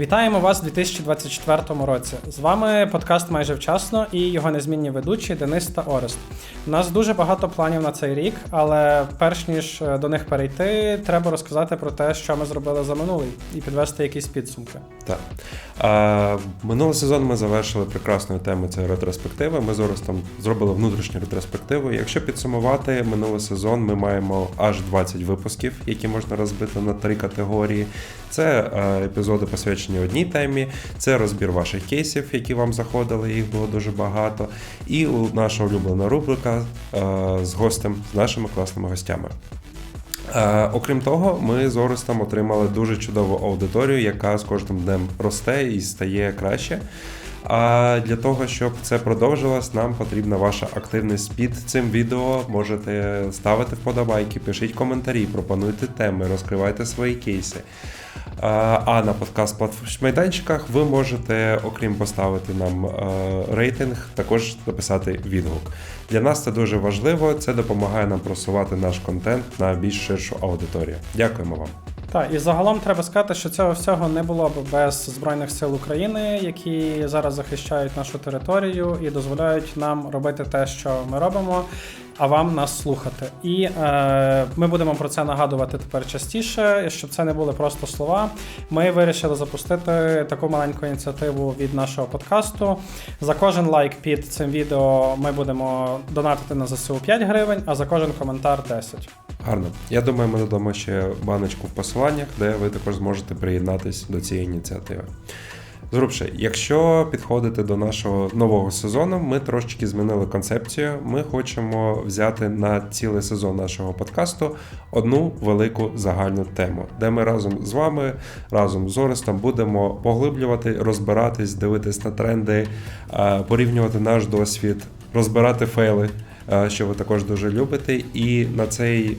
Вітаємо вас у 2024 році. З вами подкаст майже вчасно і його незмінні ведучі Денис та Орест. У нас дуже багато планів на цей рік, але перш ніж е, до них перейти, треба розказати про те, що ми зробили за минулий, і підвести якісь підсумки. Так. А, минулий сезон ми завершили прекрасною темою це ретроспективи. Ми з Орестом зробили внутрішню ретроспективу. Якщо підсумувати минулий сезон, ми маємо аж 20 випусків, які можна розбити на три категорії. Це е, епізоди посвячені одній темі, це розбір ваших кейсів, які вам заходили, їх було дуже багато. І наша улюблена рубрика е, з гостем, з нашими класними гостями. Е, окрім того, ми з Орестом отримали дуже чудову аудиторію, яка з кожним днем росте і стає краще. А для того, щоб це продовжилось, нам потрібна ваша активність під цим відео. Можете ставити вподобайки, пишіть коментарі, пропонуйте теми, розкривайте свої кейси. А а на подкаст майданчиках ви можете, окрім поставити нам е, рейтинг, також написати відгук. Для нас це дуже важливо. Це допомагає нам просувати наш контент на більш ширшу аудиторію. Дякуємо вам. Так, і загалом треба сказати, що цього всього не було б без Збройних сил України, які зараз захищають нашу територію і дозволяють нам робити те, що ми робимо, а вам нас слухати. І е, ми будемо про це нагадувати тепер частіше, щоб це не були просто слова. Ми вирішили запустити таку маленьку ініціативу від нашого подкасту. За кожен лайк під цим відео ми будемо донатити на ЗСУ 5 гривень, а за кожен коментар 10. Гарно. Я думаю, ми додамо ще баночку в посиланнях, де ви також зможете приєднатись до цієї ініціативи. Зрубше, якщо підходити до нашого нового сезону, ми трошечки змінили концепцію. Ми хочемо взяти на цілий сезон нашого подкасту одну велику загальну тему, де ми разом з вами, разом з Орестом будемо поглиблювати, розбиратись, дивитись на тренди, порівнювати наш досвід, розбирати фейли. Що ви також дуже любите, і на цей е,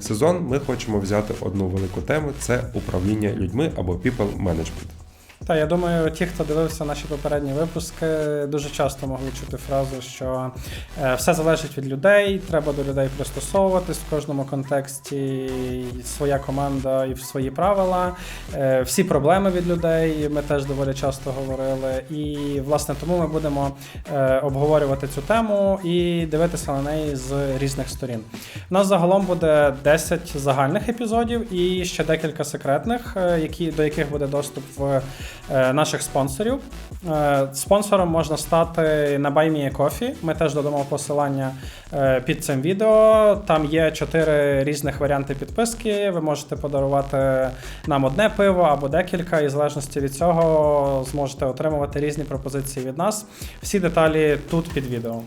сезон ми хочемо взяти одну велику тему: це управління людьми або people management. Та я думаю, ті, хто дивився наші попередні випуски, дуже часто могли чути фразу, що е, все залежить від людей, треба до людей пристосовуватись в кожному контексті, своя команда і свої правила. Е, всі проблеми від людей ми теж доволі часто говорили. І власне тому ми будемо е, обговорювати цю тему і дивитися на неї з різних сторін. У нас загалом буде 10 загальних епізодів і ще декілька секретних, які, до яких буде доступ в. Е, наших спонсорів. Е, спонсором можна стати на BuyMeACoffee. Ми теж додамо посилання е, під цим відео. Там є чотири різних варіанти підписки. Ви можете подарувати нам одне пиво або декілька, і в залежності від цього зможете отримувати різні пропозиції від нас. Всі деталі тут під відео.